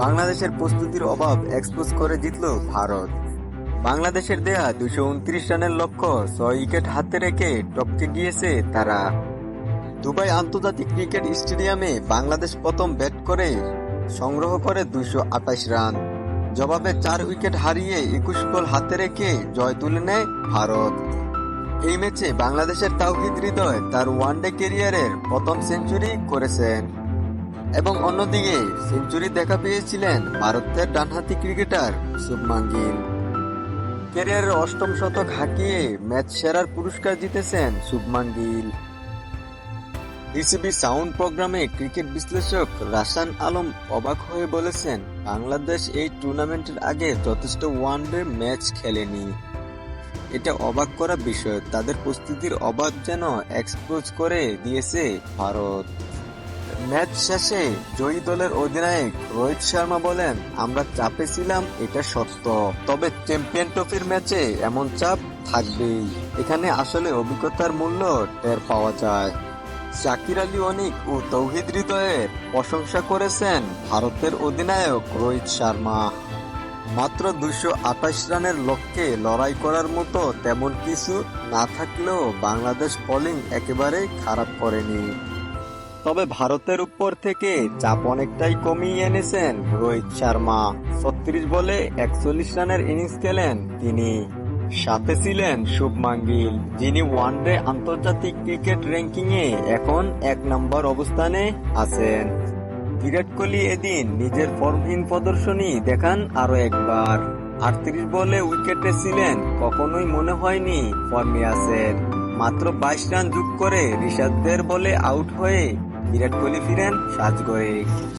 বাংলাদেশের প্রস্তুতির অভাব এক্সপোজ করে জিতল ভারত। বাংলাদেশের দেয়া দুশো উনত্রিশ রানের লক্ষ্য ছয় উইকেট হাতে রেখে টপকে গিয়েছে তারা। দুবাই আন্তর্জাতিক ক্রিকেট স্টেডিয়ামে বাংলাদেশ প্রথম ব্যাট করে সংগ্রহ করে দুশো আঠাশ রান। জবাবে চার উইকেট হারিয়ে একুশ বল হাতে রেখে জয় তুলে নেয় ভারত। এই ম্যাচে বাংলাদেশের তাওহিদ হৃদয় তার ওয়ানডে ক্যারিয়ারের প্রথম সেঞ্চুরি করেছেন। এবং অন্যদিকে সেঞ্চুরি দেখা পেয়েছিলেন ভারতের ডানহাতি ক্রিকেটার শুভমান গিল ক্যারিয়ারের অষ্টম শতক হাঁকিয়ে ম্যাচ সেরার পুরস্কার জিতেছেন শুভমান গিল বিসিবি সাউন্ড প্রোগ্রামে ক্রিকেট বিশ্লেষক রাসান আলম অবাক হয়ে বলেছেন, বাংলাদেশ এই টুর্নামেন্টের আগে যথেষ্ট ওয়ানডে ম্যাচ খেলেনি। এটা অবাক করা বিষয়। তাদের প্রস্তুতির অভাব যেন এক্সপোজ করে দিয়েছে ভারত। ম্যাচ শেষে জয়ী দলের অধিনায়ক রোহিত শর্মা বলেন, আমরা চাপে ছিলাম, এটা সত্য। তবে চ্যাম্পিয়ন ট্রফির ম্যাচে এমন চাপ থাকবেই। এখানে আসলে অভিজ্ঞতার মূল্য টের পাওয়া যায়। শাকির আলী অনিক ও তৌহিদ হৃদয়ের প্রশংসা করেছেন ভারতের অধিনায়ক রোহিত শর্মা। মাত্র দুশো আঠাশ রানের লক্ষ্যে লড়াই করার মতো তেমন কিছু না থাকলেও বাংলাদেশ বোলিং একেবারে খারাপ করেনি। তবে ভারতের উপর থেকে চাপ অনেকটাই কমিয়ে এনেছেন রোহিত শর্মা। ছত্রিশ বলে একচল্লিশ রানের ইনিংস খেলেন তিনি। সাথে ছিলেন শুভমান গিল যিনি ওয়ানডে আন্তর্জাতিক ক্রিকেট র্যাঙ্কিং এ এখন এক নম্বর অবস্থানে আছেন। বিরাট কোহলি এদিন নিজের ফর্মহীন প্রদর্শনী দেখান আরও একবার। আটত্রিশ বলে উইকেটে ছিলেন, কখনোই মনে হয়নি ফর্মে আছেন। মাত্র বাইশ রান যোগ করে ঋষাদদের বলে আউট হয়ে বিরাট কোহলি ফিরেন সাজগড়ে